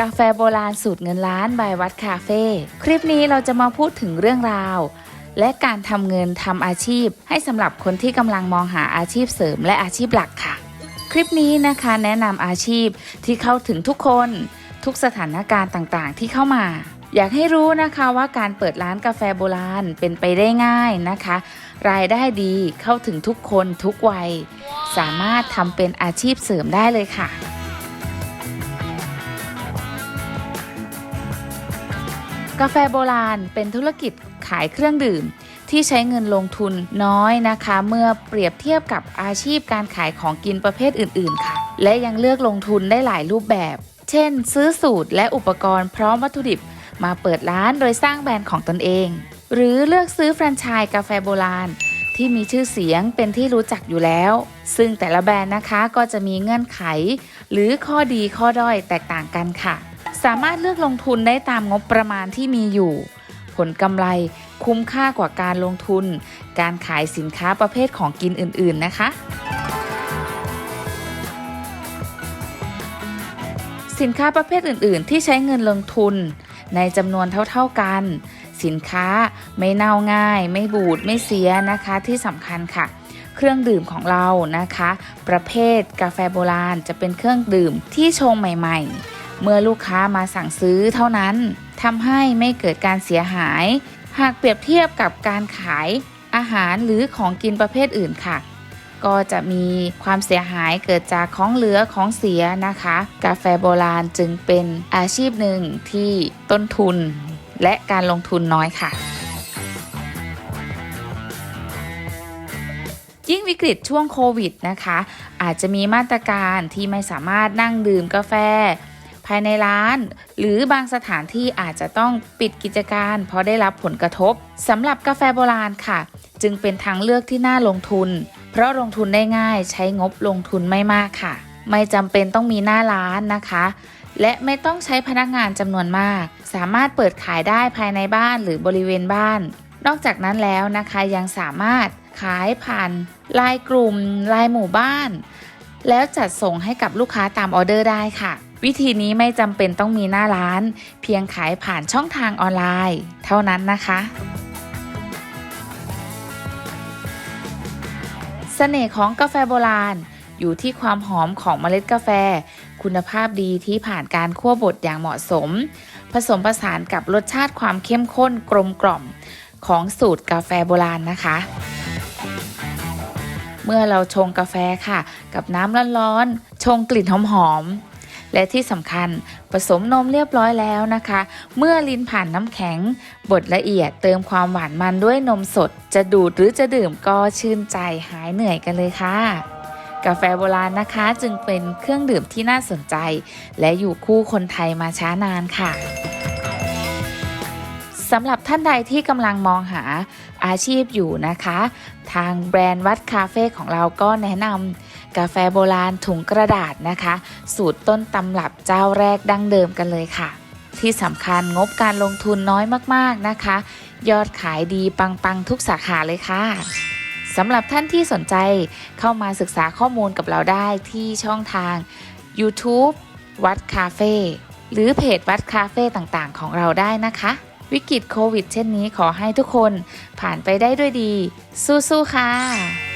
กาแฟโบราณสูตรเงินล้านบายวัดคาเฟ่คลิปนี้เราจะมาพูดถึงเรื่องราว และการทำเงินทำอาชีพ ให้สำหรับคนที่กำลังมองหาอาชีพเสริมและอาชีพหลักค่ะ คลิปนี้นะคะแนะนำอาชีพที่เข้าถึงทุกคน ทุกสถานการณ์ต่างๆ ที่เข้ามา อยากให้รู้นะคะว่าการเปิดร้านกาแฟโบราณเป็นไปได้ง่ายนะคะ รายได้ดีเข้าถึงทุกคนทุกวัย สามารถทำเป็นอาชีพเสริมได้เลยค่ะ กาแฟโบราณเป็นธุรกิจขายเครื่องดื่ม ที่ใช้เงินลงทุนน้อยนะคะ เมื่อเปรียบเทียบกับอาชีพการขายของกินประเภทอื่น ๆ ค่ะ และยังเลือกลงทุนได้หลายรูปแบบ เช่น ซื้อสูตรและอุปกรณ์พร้อมวัตถุดิบมาเปิดร้านโดยสร้างแบรนด์ของตนเอง หรือเลือกซื้อแฟรนไชส์กาแฟโบราณ ที่มีชื่อเสียงเป็นที่รู้จักอยู่แล้ว ซึ่งแต่ละแบรนด์นะคะก็จะมีเงื่อนไข หรือข้อดีข้อด้อยแตกต่างกันค่ะ สามารถเลือกลงทุนได้ตามงบประมาณที่มีอยู่ ผลกำไรคุ้มค่ากว่าการลงทุน การขายสินค้าประเภทของกินอื่น ๆ นะคะ สินค้าประเภทอื่น ๆ ที่ใช้เงินลงทุน ในจำนวนเท่า ๆกัน สินค้าไม่เน่าง่าย ไม่บูดไม่เสียนะคะที่สำคัญค่ะ เครื่องดื่มของเรานะคะ ประเภทกาแฟโบราณจะเป็นเครื่องดื่มที่ชงใหม่ ๆ เมื่อลูกค้ามาสั่งซื้อเท่านั้นทำให้ไม่เกิดการเสียหาย หากเปรียบเทียบกับการขายอาหารหรือของกินประเภทอื่นค่ะ ก็จะมีความเสียหายเกิดจากของเหลือของเสียนะคะ กาแฟโบราณจึงเป็นอาชีพหนึ่งที่ต้นทุน และการลงทุนน้อยค่ะ ยิ่งวิกฤตช่วงโควิดนะคะ อาจจะมีมาตรการที่ไม่สามารถนั่งดื่มกาแฟายในร้าน หรือบางสถานที่อาจจะต้องปิดกิจการ เพราะได้รับผลกระทบสำหรับกาแฟโบราณค่ะ จึงเป็นทางเลือกที่น่าลงทุน เพราะลงทุนได้ง่ายใช้งบลงทุนไม่มากค่ะ ไม่จำเป็นต้องมีหน้าร้านนะคะ และไม่ต้องใช้พนักงานจำนวนมาก สามารถเปิดขายได้ภายในบ้านหรือบริเวณบ้าน นอกจากนั้นแล้วนะคะยังสามารถขายผ่านไลายกลุ่มไลายหมู่บ้าน แล้วจัดส่งให้กับลูกค้าตามออเดอร์ได้ค่ะ วิธีนี้ไม่จำเป็นต้องมีหน้าร้าน เพียงขายผ่านช่องทางออนไลน์ เท่านั้นนะคะเสน่ห์ของกาแฟโบราณ อยู่ที่ความหอมของเมล็ดกาแฟ คุณภาพดีที่ผ่านการคั่วบดอย่างเหมาะสม ผสมผสานกับรสชาติความเข้มข้นกลมกล่อมของสูตรกาแฟโบราณนะคะ เมื่อเราชงกาแฟค่ะ กับน้ำร้อนๆชงกลิ่นหอมๆ และที่สำคัญผสมนมเรียบร้อยแล้วนะคะ เมื่อลิ้นผ่านน้ำแข็งบดละเอียดเติมความหวานมันด้วยนมสด จะดูดหรือจะดื่มก็ชื่นใจหายเหนื่อยกันเลยค่ะ กาแฟโบราณนะคะจึงเป็นเครื่องดื่มที่น่าสนใจ และอยู่คู่คนไทยมาช้านานค่ะสำหรับท่านใดที่กำลังมองหาอาชีพอยู่นะคะ ทางแบรนด์วัดคาเฟ่ของเราก็แนะนำ กาแฟโบราณถุงกระดาษนะคะ สูตรต้นตำรับเจ้าแรกดั้งเดิมกันเลยค่ะ ที่สำคัญงบการลงทุนน้อยมากๆนะคะ ยอดขายดีปังๆทุกสาขาเลยค่ะสำหรับท่านที่สนใจเข้ามาศึกษาข้อมูลกับเราได้ที่ช่องทาง YouTube วัดคาเฟ่หรือเพจวัดคาเฟ่ต่างๆ ของเราได้นะคะ วิกฤตโควิด เช่นนี้ขอให้ทุกคนผ่านไปได้ด้วยดี สู้ๆค่ะ